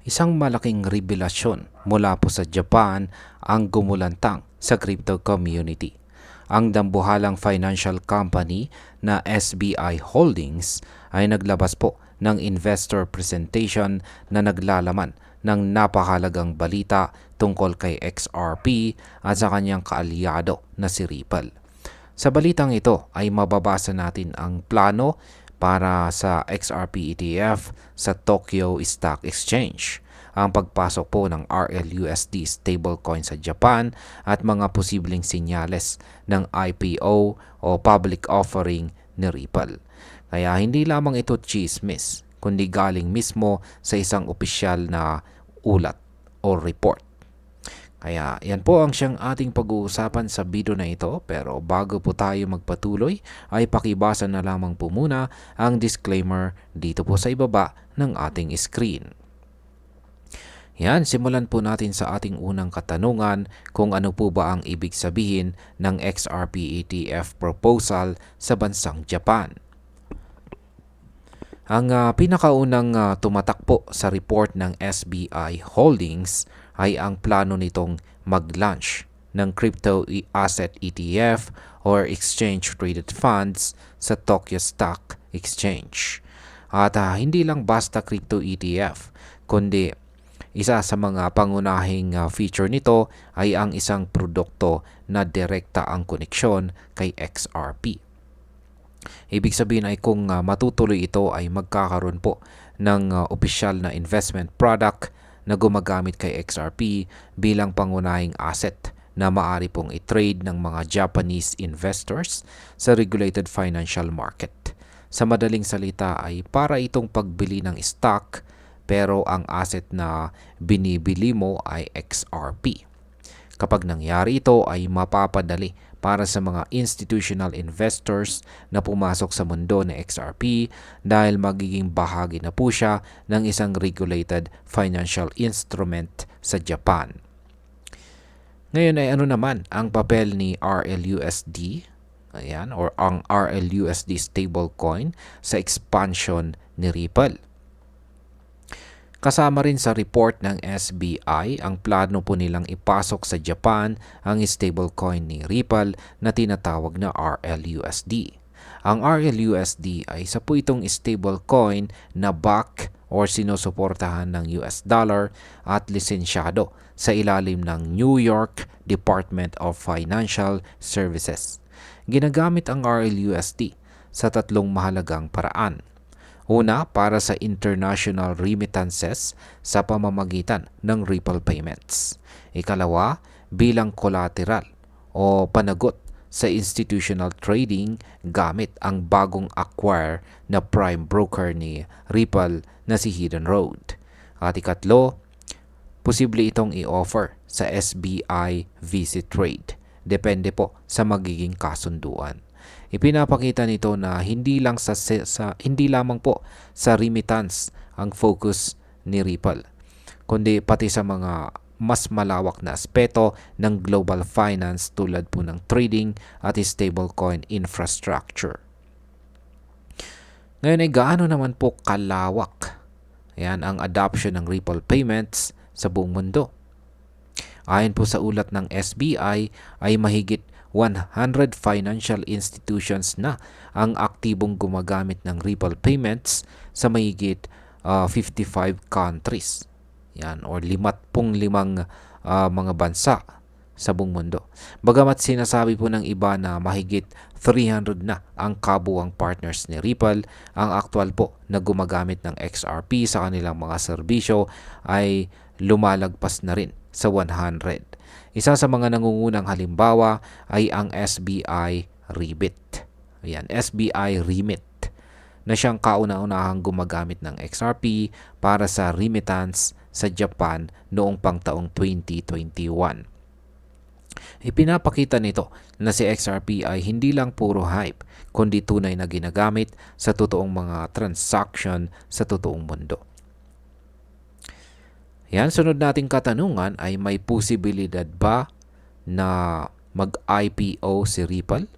Isang malaking revelasyon mula po sa Japan ang gumulantang sa crypto community. Ang dambuhalang financial company na SBI Holdings ay naglabas po ng investor presentation na naglalaman ng napakalagang balita tungkol kay XRP at sa kanyang kaalyado na si Ripple. Sa balitang ito ay mababasa natin ang plano para sa XRP ETF sa Tokyo Stock Exchange, ang pagpasok po ng RLUSD stablecoin sa Japan at mga posibleng sinyales ng IPO o public offering ni Ripple. Kaya hindi lamang ito chismis, kundi galing mismo sa isang opisyal na ulat o report. Kaya yan po ang siyang ating pag-uusapan sa video na ito pero bago po tayo magpatuloy ay pakibasa na lamang po muna ang disclaimer dito po sa ibaba ng ating screen. Yan, simulan po natin sa ating unang katanungan kung ano po ba ang ibig sabihin ng XRP ETF proposal sa bansang Japan. Ang uh, pinakaunang uh, tumatak po sa report ng SBI Holdings ay ang plano nitong mag-launch ng crypto asset ETF or exchange traded funds sa Tokyo Stock Exchange. At uh, hindi lang basta crypto ETF, kundi isa sa mga pangunahing uh, feature nito ay ang isang produkto na direkta ang koneksyon kay XRP. Ibig sabihin ay kung uh, matutuloy ito ay magkakaroon po ng uh, opisyal na investment product na gumagamit kay XRP bilang pangunahing asset na maari pong i-trade ng mga Japanese investors sa regulated financial market. Sa madaling salita ay para itong pagbili ng stock pero ang asset na binibili mo ay XRP. Kapag nangyari ito ay mapapadali para sa mga institutional investors na pumasok sa mundo ng XRP dahil magiging bahagi na po siya ng isang regulated financial instrument sa Japan. Ngayon ay ano naman ang papel ni RLUSD ayan, or ang RLUSD stablecoin sa expansion ni Ripple. Kasama rin sa report ng SBI ang plano po nilang ipasok sa Japan ang stablecoin ni Ripple na tinatawag na RLUSD. Ang RLUSD ay isa po itong stablecoin na back or sinusuportahan ng US dollar at lisensyado sa ilalim ng New York Department of Financial Services. Ginagamit ang RLUSD sa tatlong mahalagang paraan. Una, para sa international remittances sa pamamagitan ng Ripple payments. Ikalawa, bilang collateral o panagot sa institutional trading gamit ang bagong acquire na prime broker ni Ripple na si Hidden Road. At ikatlo, posible itong i-offer sa SBI Visit Trade. Depende po sa magiging kasunduan. Ipinapakita nito na hindi lang sa, sa hindi lamang po sa remittance ang focus ni Ripple, kundi pati sa mga mas malawak na aspeto ng global finance tulad po ng trading at stablecoin infrastructure. Ngayon ay gaano naman po kalawak yan ang adoption ng Ripple payments sa buong mundo. Ayon po sa ulat ng SBI ay mahigit 100 financial institutions na ang aktibong gumagamit ng Ripple payments sa mahigit uh, 55 countries. Yan or 55 uh, mga bansa sa buong mundo. Bagamat sinasabi po ng iba na mahigit 300 na ang kabuang partners ni Ripple, ang aktual po na gumagamit ng XRP sa kanilang mga serbisyo ay lumalagpas na rin sa 100. Isa sa mga nangungunang halimbawa ay ang SBI Rebit. Ayan, SBI Remit na siyang kauna-unahang gumagamit ng XRP para sa remittance sa Japan noong pangtaong 2021. Ipinapakita nito na si XRP ay hindi lang puro hype, kundi tunay na ginagamit sa totoong mga transaction sa totoong mundo. Yan, sunod nating katanungan ay may posibilidad ba na mag-IPO si Ripple?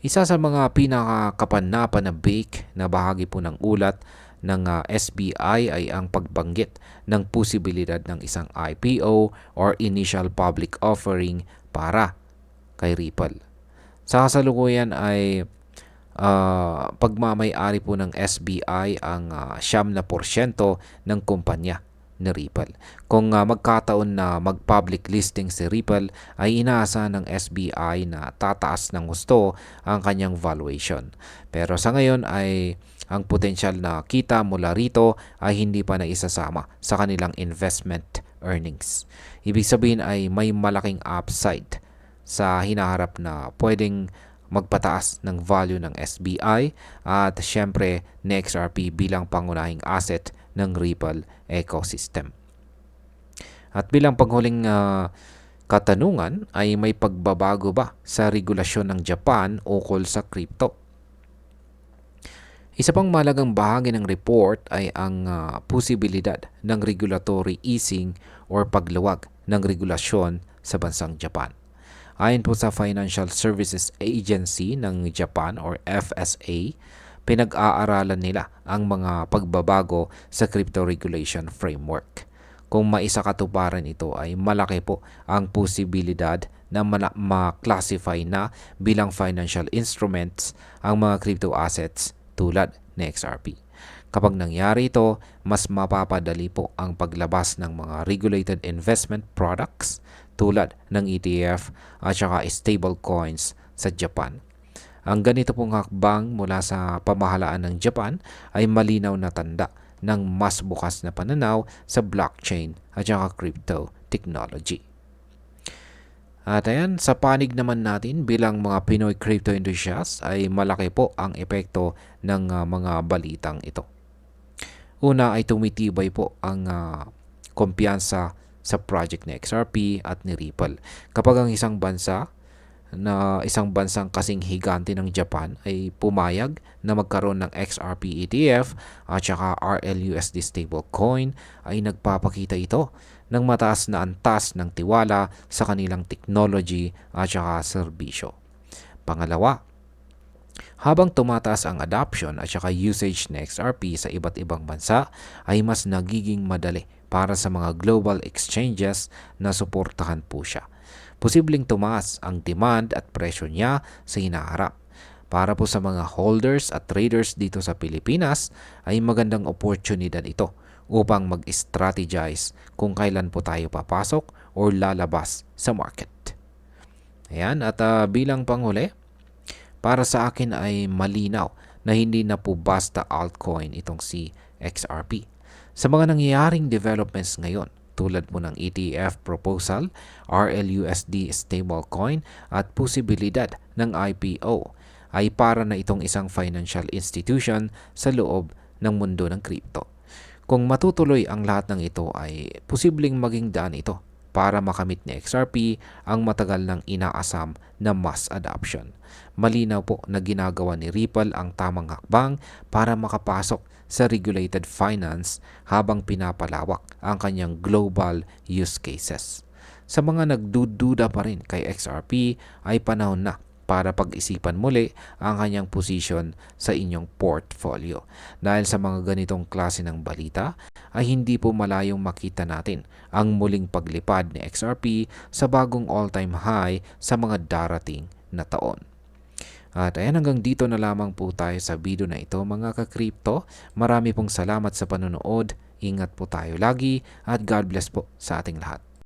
Isa sa mga pinakakapanapan na bake na bahagi po ng ulat ng ah, SBI ay ang pagbanggit ng posibilidad ng isang IPO or initial public offering para kay Ripple. Sa kasalukuyan ay ah, pagmamay-ari po ng SBI ang ah, siyam na porsyento ng kumpanya ni Ripple. Kung ah, magkataon na mag-public listing si Ripple, ay inaasa ng SBI na tataas ng gusto ang kanyang valuation. Pero sa ngayon ay ang potensyal na kita mula rito ay hindi pa naisasama sa kanilang investment earnings. Ibig sabihin ay may malaking upside sa hinaharap na pwedeng magpataas ng value ng SBI at syempre ni XRP bilang pangunahing asset ng Ripple ecosystem. At bilang panghuling ah, katanungan ay may pagbabago ba sa regulasyon ng Japan ukol sa crypto? Isa pang malagang bahagi ng report ay ang ah, posibilidad ng regulatory easing or pagluwag ng regulasyon sa bansang Japan. Ayon po sa Financial Services Agency ng Japan or FSA, pinag-aaralan nila ang mga pagbabago sa crypto regulation framework. Kung maisakatuparan ito ay malaki po ang posibilidad na ma-classify na bilang financial instruments ang mga crypto assets tulad ni XRP. Kapag nangyari ito, mas mapapadali po ang paglabas ng mga regulated investment products tulad ng ETF at saka stable coins sa Japan. Ang ganito pong hakbang mula sa pamahalaan ng Japan ay malinaw na tanda ng mas bukas na pananaw sa blockchain at saka crypto technology. At ayan, sa panig naman natin bilang mga Pinoy crypto enthusiasts ay malaki po ang epekto ng ah, mga balitang ito. Una ay tumitibay po ang ah, kumpiyansa sa project ni XRP at ni Ripple. Kapag ang isang bansa na isang bansang kasing higante ng Japan ay pumayag na magkaroon ng XRP ETF at saka RLUSD stablecoin ay nagpapakita ito ng mataas na antas ng tiwala sa kanilang technology at saka serbisyo. Pangalawa, habang tumataas ang adoption at saka usage ng XRP sa iba't ibang bansa ay mas nagiging madali para sa mga global exchanges na suportahan po siya. Posibleng tumaas ang demand at presyo niya sa hinaharap. Para po sa mga holders at traders dito sa Pilipinas ay magandang oportunidad ito upang mag-strategize kung kailan po tayo papasok or lalabas sa market. Ayan, at ah, bilang panghuli, para sa akin ay malinaw na hindi na po basta altcoin itong si XRP. Sa mga nangyayaring developments ngayon, tulad po ng ETF proposal, RLUSD stablecoin at posibilidad ng IPO, ay para na itong isang financial institution sa loob ng mundo ng crypto. Kung matutuloy ang lahat ng ito ay posibleng maging daan ito para makamit ni XRP ang matagal ng inaasam na mass adoption. Malinaw po na ginagawa ni Ripple ang tamang hakbang para makapasok sa regulated finance habang pinapalawak ang kanyang global use cases. Sa mga nagdududa pa rin kay XRP ay panahon na para pag-isipan muli ang kanyang posisyon sa inyong portfolio. Dahil sa mga ganitong klase ng balita, ay hindi po malayong makita natin ang muling paglipad ni XRP sa bagong all-time high sa mga darating na taon. At ayan hanggang dito na lamang po tayo sa video na ito mga ka-crypto. Marami pong salamat sa panonood. Ingat po tayo lagi at God bless po sa ating lahat.